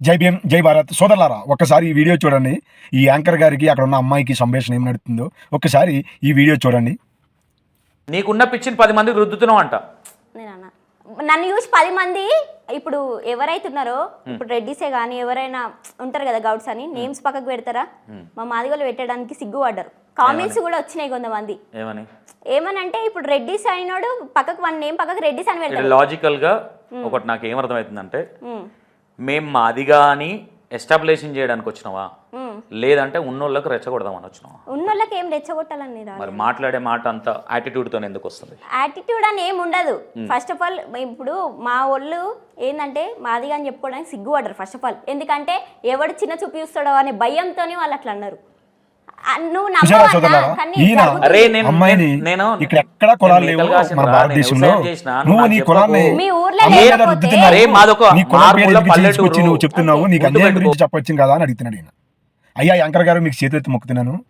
జై భీమ్ జై భారత్. సోదరులారా ఒక్కసారి ఈ వీడియో చూడండి. ఈ యాంకర్ గారికి అక్కడ ఉన్న అమ్మాయికి సంభాషణ ఏం నడుతుందో ఒక్కసారి ఈ వీడియో చూడండి. నీకున్న పిచ్చిని పది మందికి రుద్దుతున్నావు అంట నేను అన్న నన్ను చూసి పది మంది ఇప్పుడు ఎవరైతే ఉన్నారో ఇప్పుడు రెడ్డిసే కానీ ఎవరైనా ఉంటారు కదా గౌడ్స్ అని నేమ్స్ పక్కకు పెడతారా? మా మాదిగలు పెట్టడానికి సిగ్గుపడ్డారు. కామెంట్స్ కూడా వచ్చినాయి కొంతమంది. ఏమని? ఏమనంటే ఇప్పుడు రెడ్డిస్ అయినోడు పక్కకు వన్ నేమ్ పక్కకు రెడ్డిస్ అని ఇక్కడ పెడతారు లాజికల్గా ఒకటి నాకు ఏమర్థమవుతుందంటే ఉమ్, మేం మాదిగా అని ఎస్టాబ్లిషన్ చేయడానికి వచ్చినావా. లేదంటే ఉన్నోళ్ళకి రెచ్చగొడదామని వచ్చినావా? ఉన్నోళ్ళకి ఏం రెచ్చగొట్టాలని మరి మాట్లాడే మాట అంత attitude తోనే ఎందుకు వస్తుంది? యాటిట్యూడ్ అని ఏం ఉండదు. ఫస్ట్ ఆఫ్ ఆల్ ఇప్పుడు మా వాళ్ళు ఏంటంటే మాదిగా అని చెప్పుకోవడానికి సిగ్గుపడరు ఫస్ట్ ఆఫ్ ఆల్ ఎందుకంటే ఎవడు చిన్న చూపు చూస్తాడో అనే భయంతోనే వాళ్ళు అట్లా అన్నారు. నువ్వు నేను- ఇక్కడ ఎక్కడ కులాలు లేవు మన భారతదేశంలో. నువ్వు నీ కులాన్ని నీ కులం పేరు తీసుకొచ్చి. నువ్వు చెప్తున్నావు? నీకు అన్యాయం. గురించి చెప్పొచ్చింది కదా అని అడుగుతున్నాడు అయ్యా యాంకర్ గారు మీకు చేతులెత్తి మొక్కుతున్నాను.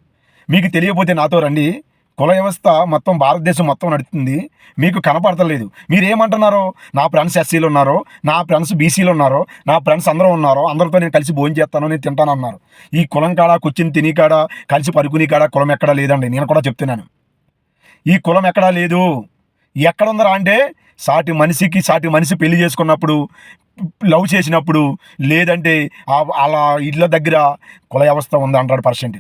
మీకు తెలియకపోతే నాతో రండి. కుల వ్యవస్థ మొత్తం భారతదేశం మొత్తం నడుస్తుంది. మీకు కనపడతలేదు. మీరు ఏమంటున్నారో నా ఫ్రెండ్స్ ఎస్సీలు ఉన్నారో? నా ఫ్రెండ్స్ బీసీలు ఉన్నారో? నా ఫ్రెండ్స్ అందరూ ఉన్నారో? అందరితో నేను కలిసి భోజనం చేస్తాను నేను తింటాను అన్నారు. ఈ కులం కాడ కూర్చుని తిని కాడ కలిసి పరుకుని కాడ కులం ఎక్కడా లేదండి. నేను కూడా చెప్తున్నాను. ఈ కులం ఎక్కడా లేదు. ఎక్కడ ఉందరా అంటే సాటి మనిషికి సాటి మనిషి పెళ్ళి చేసుకున్నప్పుడు లవ్ చేసినప్పుడు లేదంటే అలా ఇళ్ళ దగ్గర కుల వ్యవస్థ ఉంది హండ్రెడ్ పర్సెంట్.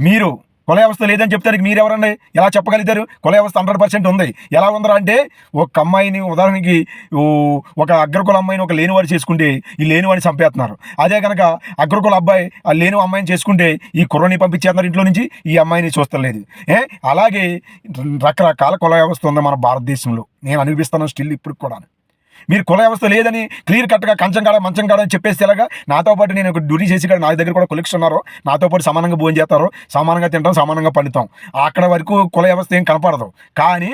మీరు కుల వ్యవస్థ లేదని చెప్తారు. మీరెవరండి ఎలా చెప్పగలుగుతారు? కుల వ్యవస్థ హండ్రెడ్ పర్సెంట్ ఉంది. ఎలా ఉందరా అంటే ఒక అమ్మాయిని ఉదాహరణకి ఒక అగ్రకుల అమ్మాయిని ఒక లేనివాడు చేసుకుంటే ఈ లేనివాడిని చంపేస్తున్నారు అదే కనుక అగ్రకుల అబ్బాయి ఆ లేని అమ్మాయిని చేసుకుంటే ఈ కుర్రని పంపించేస్తున్నారు ఇంట్లో నుంచి ఈ అమ్మాయిని చూస్తలేదు. ఏ? అలాగే రకరకాల కుల వ్యవస్థ ఉంది మన భారతదేశంలో. నేను అనిపిస్తాను స్టిల్ ఇప్పుడు కూడా మీరు కుల వ్యవస్థ లేదని క్లియర్ కట్గా కంచం కాడ మంచం కాడ అని చెప్పేసి ఎలాగా? నాతో పాటు నేను ఒక డ్యూటీ చేసి కాడ నా దగ్గర కూడా కొలిక్స్ ఉన్నారు. నాతో పాటు సమానంగా భోజనం చేస్తారు. సమానంగా తింటాం సమానంగా పండుతాం. అక్కడ వరకు కుల వ్యవస్థ ఏం కనపడదు. కానీ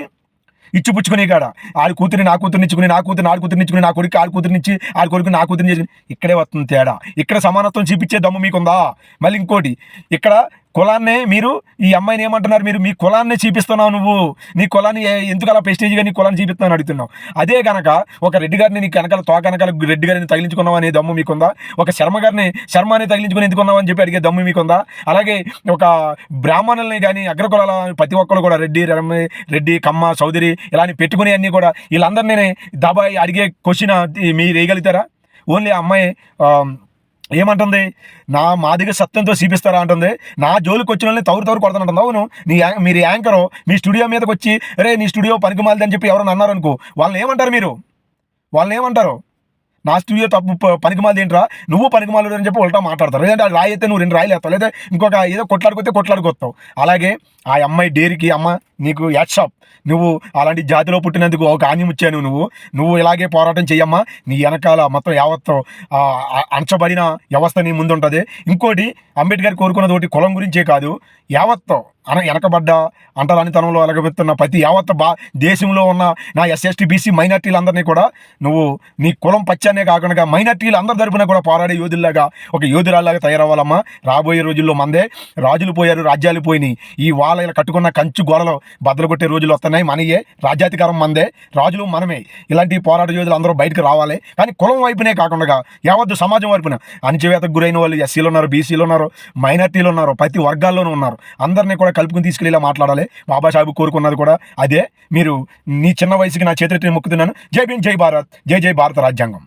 ఇచ్చిపుచ్చుకునే కాడ ఆడి కూతురిని నా కూతురిని ఇచ్చుకుని నా కూతురు ఆడి కూతురిని ఇచ్చుకుని నా కొడుకు ఆడి కూతురుని ఇచ్చి ఆడి కొడుకు నా కూతురిని చేసి ఇక్కడే వస్తుంది తేడా. ఇక్కడ సమానత్వం చూపించే దమ్ము మీకుందా? మళ్ళీ ఇంకోటి ఇక్కడ కులాన్నే మీరు ఈ అమ్మాయిని ఏమంటున్నారు? మీరు మీ కులాన్ని చూపిస్తున్నావు నువ్వు. నీ కులాన్ని ఎందుకు అలా ప్రెస్టేజ్గా నీ కులాన్ని చూపిస్తున్నావు అడుగుతున్నావు. అదే కనుక ఒక రెడ్డి గారిని నీ కనకల తోక కనకాల రెడ్డి గారిని తగిలించుకున్నావు అనే దమ్ము మీకుందా? ఒక శర్మ గారిని శర్మ అని తగిలించుకుని ఎందుకున్నావు అని చెప్పి అడిగే దమ్ము మీకుందా? అలాగే ఒక బ్రాహ్మణుల్ని కానీ అగ్రకులాల ప్రతి ఒక్కరు కూడా రెడ్డి రమ్మ రెడ్డి కమ్మ చౌదరి ఇలాని పెట్టుకునే అన్నీ కూడా వీళ్ళందరినీ దబాయి అడిగే క్వశ్చన్ మీరు వేయగలుగుతారా? ఓన్లీ ఆ అమ్మాయి ఏమంటుంది? నా మాదిగ సత్యంతో చూపిస్తారా అంటుంది. నా జోలికి వచ్చిన వాళ్ళని తౌరు తౌరు కొడతానంటుంది. అవును నీ యా- మీరు యాంకరు మీ స్టూడియో మీదకి వచ్చి రే నీ స్టూడియో పనికిమాలిది అని చెప్పి ఎవరైనా అన్నారు అనుకో వాళ్ళని ఏమంటారు మీరు? వాళ్ళని ఏమంటారు? నా స్టూడియో తప్పు పనికిమాలది ఏంట్రా? నువ్వు పనికిమాలు అని చెప్పి ఉల్టా మాట్లాడతారు. లేదంటే రాయి అయితే నువ్వు రెండు రాయలు వేస్తావు లేదా ఇంకొక ఏదో కొట్లాడుకొస్తే కొట్లాడుకొస్తావు. అలాగే ఆ అమ్మాయి డేరికి అమ్మ నీకు యాట్షాప్ నువ్వు అలాంటి జాతిలో పుట్టినందుకు ఒక ఆన్యం ఇచ్చాను నువ్వు. నువ్వు ఇలాగే పోరాటం చెయ్యమ్మా. నీ వెనకాల మొత్తం యావత్తు అణచబడిన వ్యవస్థ నీ ముందు ఉంటుంది ఇంకోటి అంబేద్కర్ కోరుకున్నది ఒకటి కులం గురించే కాదు. యావత్తో అన వెనకబడ్డ అంటరానితనంలో అలగబెత్తున్న ప్రతి యావత్ బా దేశంలో ఉన్న నా ఎస్ఎస్టీ బీసీ మైనార్టీలందరినీ కూడా నువ్వు నీ కులం పచ్చానే కాకుండా మైనార్టీలు అందరి తరపున కూడా పోరాడే యోధుల్లాగా ఒక యోధురాల్లాగా తయారవ్వాలమ్మా. రాబోయే రోజుల్లో మందే రాజులు పోయారు రాజ్యాలు పోయినాయి. ఈ వాళ్ళ ఇలా కట్టుకున్న కంచు గోడలు బద్దలు కొట్టే రోజులు వస్తున్నాయి మనయే. రాజ్యాధికారం మందే రాజులు మనమే. ఇలాంటి పోరాట యోధులు అందరూ బయటకు రావాలి. కానీ కులం వైపునే కాకుండా యావత్తు సమాజం వైపున అణచివేతకు గురైన వాళ్ళు ఎస్సీలు ఉన్నారు బీసీలు ఉన్నారు మైనార్టీలు ఉన్నారు ప్రతి వర్గాల్లోనూ ఉన్నారు. అందరినీ కూడా కలుపుకుని తీసుకెళ్ళి ఇలా మాట్లాడాలి. బాబాసాహెబ్ కోరుకున్నది కూడా అదే. మీరు నీ చిన్న వయసుకి నా చేతులెత్తి మొక్కుతున్నాను జై భీమ్ జై భారత్. జై జై భారత రాజ్యాంగం.